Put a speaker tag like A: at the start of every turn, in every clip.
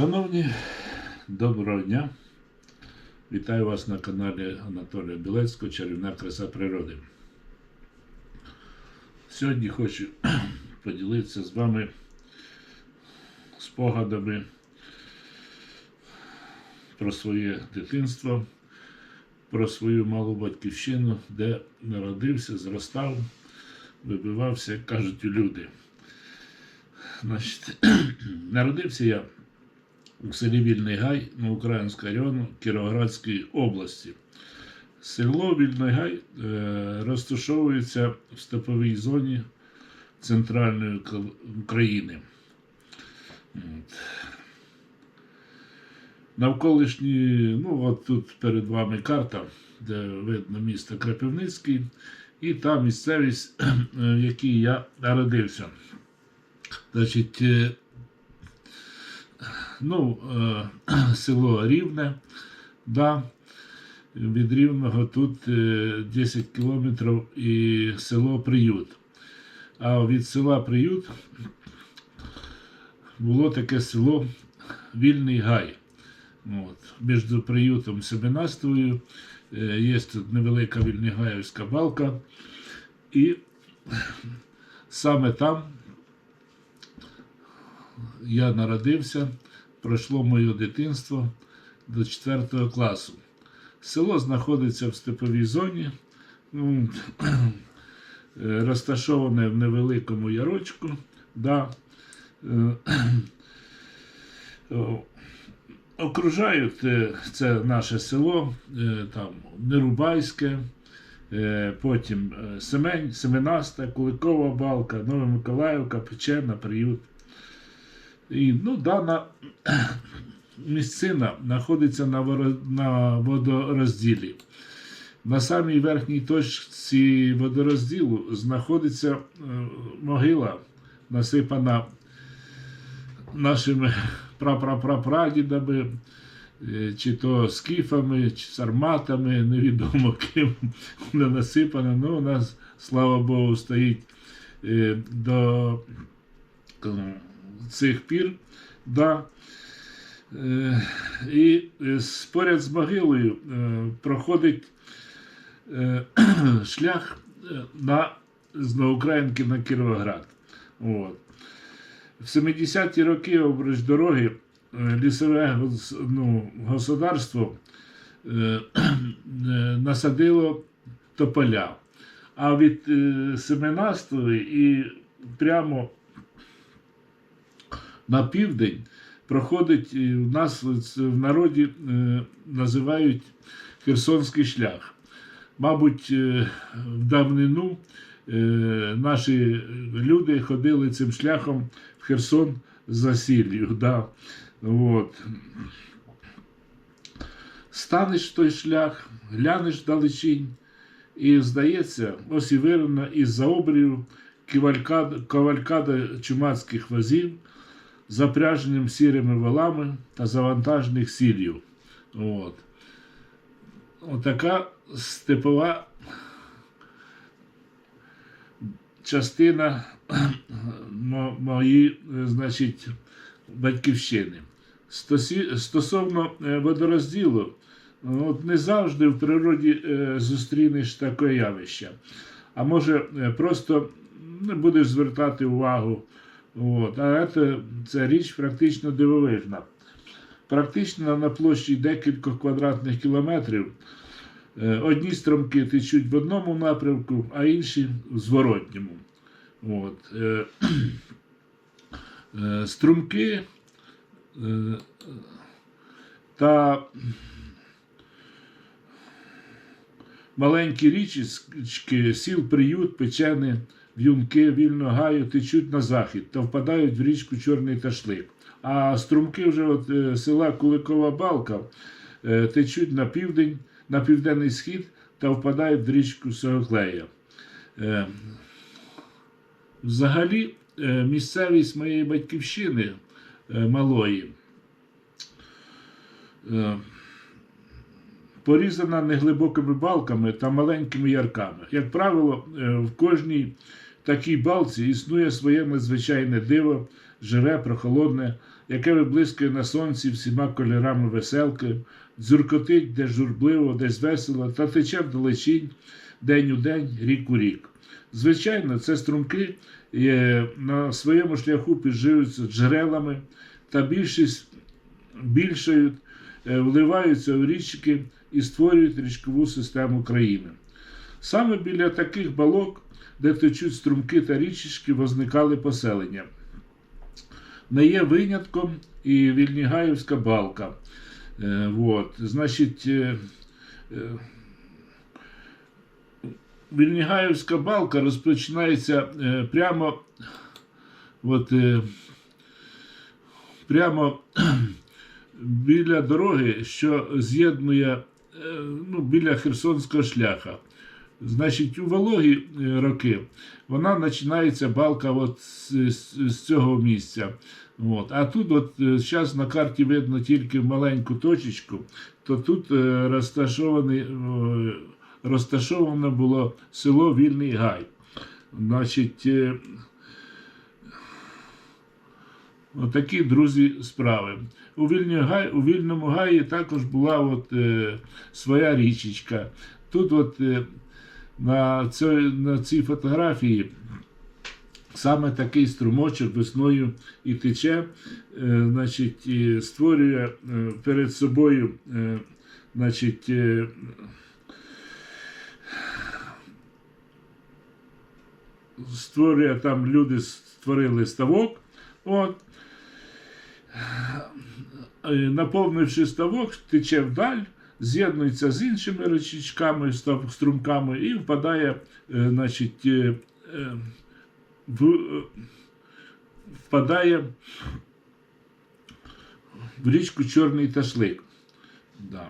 A: Шановні, доброго дня! Вітаю вас на каналі Анатолія Білецького Чарівна краса природи. Сьогодні хочу поділитися з вами спогадами про своє дитинство, про свою малу батьківщину, де народився, зростав, вибивався, як кажуть, люди. Значить, народився я у селі Вільний Гай на Українському району Кіровоградської області. Село Вільний Гай е, розташовується в степовій зоні центральної України. Навколишні, ну от тут перед вами карта, де видно місто Крапивницький, і та місцевість, в якій я народився. Значить, е, ну, е, село Рівне, да, від Рівного тут е, 10 кілометрів і село Приют. А від села Приют було таке село Вільний Гай. От. Між приютом і Семенастовою е, є тут невелика Вільнегаївська балка. І саме там я народився, пройшло моє дитинство до 4 класу. Село знаходиться в степовій зоні, ну, розташоване в невеликому ярочку. Да. Е, Окружають е, це наше село, е, там Нерубайське, потім Семень, Семенаста, Куликова балка, Новомиколаївка, Печена, Приют. І, ну, дана місцина знаходиться на, водорозділі. На самій верхній точці водорозділу знаходиться е, могила, насипана нашими прапрапрапрадідами, е, чи то скіфами, чи сарматами, невідомо ким вона насипана. Ну, у нас, слава Богу, стоїть е, до цих пір. Да. Е, І е, поряд з могилою е, проходить шлях на, з Новоукраїнки на Кіровоград. От. В 70-ті роки обруч дороги лісове ну, господарство насадило тополя. А від е, Семенастої і прямо на південь проходить, і в нас в народі е, називають Херсонський шлях. Мабуть, е, в давнину е, наші люди ходили цим шляхом в Херсон за сіллю. Да. От. Станеш той шлях, глянеш далечінь, і здається, ось і вирвана із-за обрію кавалькада чумацьких возів, запряженим сірими волами та завантажених сіллю. От. Отака степова частина мо- моєї, значить, батьківщини. Стосовно е, водорозділу, от не завжди в природі е, зустрінеш таке явище. А може, е, просто не будеш звертати увагу. От. А це, це річ практично дивовижна. Практично на площі декілька квадратних кілометрів е, одні стромки течуть в одному напрямку, а інші в зворотньому. От. е, е, Струмки та маленькі річки сіл приют, печени, в'юнки, вільного гаю течуть на захід та впадають в річку Чорний Ташлик. А струмки вже от, е, села Куликова Балка е, течуть на південь, на південний схід та впадають в річку Сороклея. Е, Взагалі, місцевість моєї батьківщини малої порізана неглибокими балками та маленькими ярками. Як правило, в кожній такій балці існує своє надзвичайне диво, живе, прохолодне, яке виблискує на сонці всіма кольорами веселки, дзюркотить десь журбливо, десь весело, та тече вдалечінь день у день, рік у рік. Звичайно, це струмки е, на своєму шляху підживуються джерелами та більшість більшають, е, вливаються в річки і створюють річкову систему країни. Саме біля таких балок, де течуть струмки та річечки, возникали поселення. Не є винятком і Вільнігаївська балка. Е, вот. Значить, е, е, Вільнігаївська балка розпочинається е, прямо, от, е, прямо біля дороги, що з'єднує е, ну, біля Херсонського шляха. Значить, у вологі е, роки вона починається балка от з, з, цього місця. От. А тут, от зараз на карті видно тільки маленьку точечку, то тут е, е, розташоване було село Вільний Гай. Значить, е, Отакі друзі справи. У, Вільні Гай, у Вільному Гаї також була от, е, своя річечка. Тут от, е, на, цій, на цій фотографії саме такий струмочок весною і тече, е, значить, створює е, перед собою е, значить, створює там люди створили ставок. От. Наповнивши ставок, тече вдаль, з'єднується з іншими речічками, струмками і впадає, е, значить, е, е, в, впадає в річку Чорний Ташлик. Да.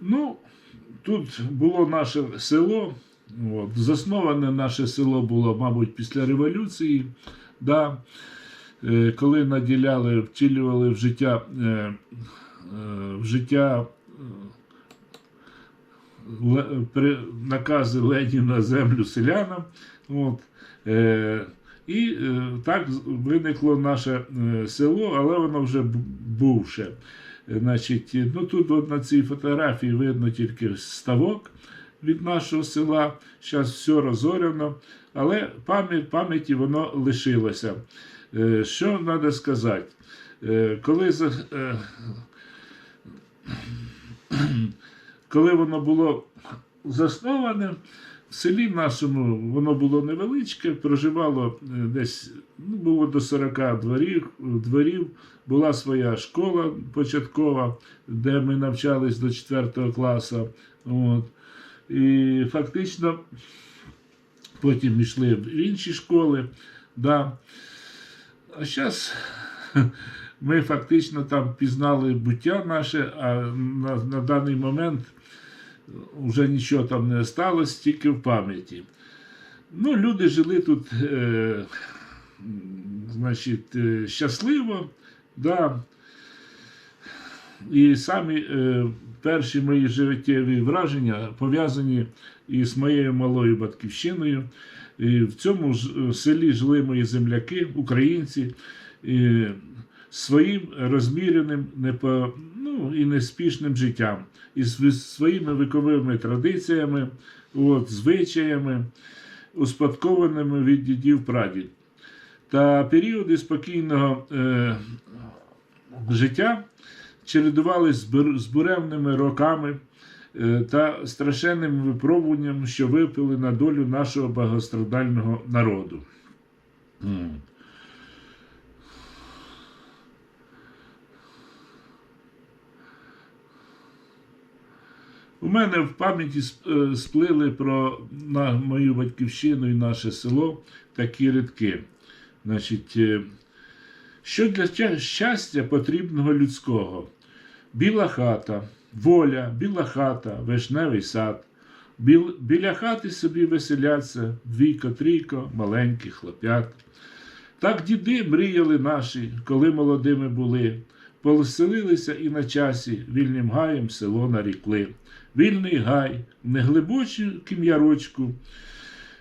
A: Ну, тут було наше село. От. Засноване наше село було, мабуть, після революції. Да. Е, Коли наділяли, втілювали в життя, е, е, в життя е, при- накази Леніна землю селянам. От. Е, І е, так виникло наше село, але воно вже бу- бувше. Значить, ну тут от на цій фотографії видно тільки ставок від нашого села. Зараз все розоряно, але пам'ять пам'яті воно лишилося. Е, Що треба сказати? Е, Коли, е, коли воно було засноване, в селі нашому воно було невеличке, проживало десь ну, було до 40 дворів, дворів. Була своя школа початкова, де ми навчались до 4 класу. От. І фактично потім йшли в інші школи. Да. А зараз ми фактично там пізнали буття наше, а на, на даний момент вже нічого там не осталось, тільки в пам'яті. Ну, люди жили тут, е, значить, е, щасливо, да. І самі е, перші мої життєві враження пов'язані із моєю малою батьківщиною. І в цьому ж е, селі жили мої земляки, українці, і своїм розміреним, непо, ну, і неспішним життям, із своїми віковими традиціями, от, звичаями, успадкованими від дідів прадід. Та періоди спокійного е, життя чередувались з бур- з буремними роками е, та страшенним випробуванням, що випили на долю нашого багатострадального народу. У мене в пам'яті е, сплили про на мою батьківщину і наше село такі рядки. Значить, е, що для щастя потрібного людського? Біла хата, воля, біла хата, вишневий сад. Біл, біля хати собі веселяться двійко-трійко маленьких хлоп'ят. Так діди мріяли наші, коли молодими були. Поселилися і на часі вільним гаєм село нарікли. Вільний гай, не глибоким ярочку,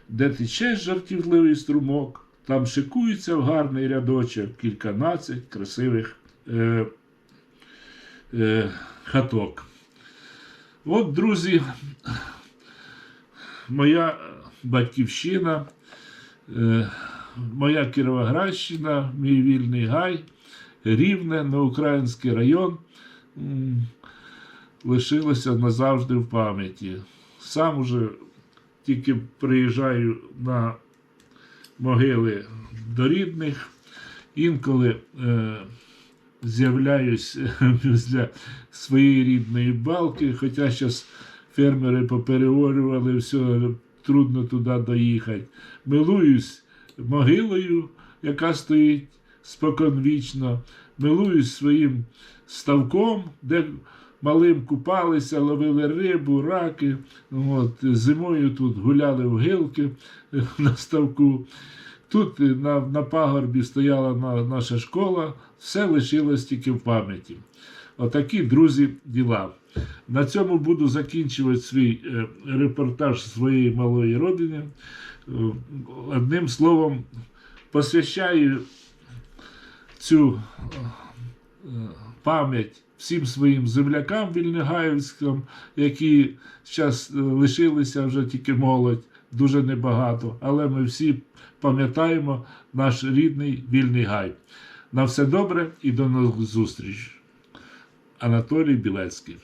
A: де тече жартівливий струмок, там шикується в гарний рядочок кільканадцять красивих е, е, хаток. От, друзі, моя батьківщина, е, моя Кіровоградщина, мій вільний гай, Рівне, Новоукраїнський район м, лишилося назавжди в пам'яті. Сам уже тільки приїжджаю на могили до рідних, інколи е, з'являюсь після своєї рідної балки, хоча зараз фермери попереорювали, все, трудно туди доїхати. Милуюсь могилою, яка стоїть споконвічно, милуюсь своїм ставком, де малим купалися, ловили рибу, раки. От, зимою тут гуляли в гилки на ставку. Тут е, на, на пагорбі стояла на, наша школа, все лишилось тільки в пам'яті. Отакі, друзі, діла. На цьому буду закінчувати свій е, репортаж своєї малої родини. Е, Одним словом, посвящаю цю е, пам'ять всім своїм землякам вільнегаївським, які зараз лишилися вже тільки молодь, дуже небагато. Але ми всі пам'ятаємо наш рідний вільний гай. На все добре і до нових зустріч. Анатолій Білецький.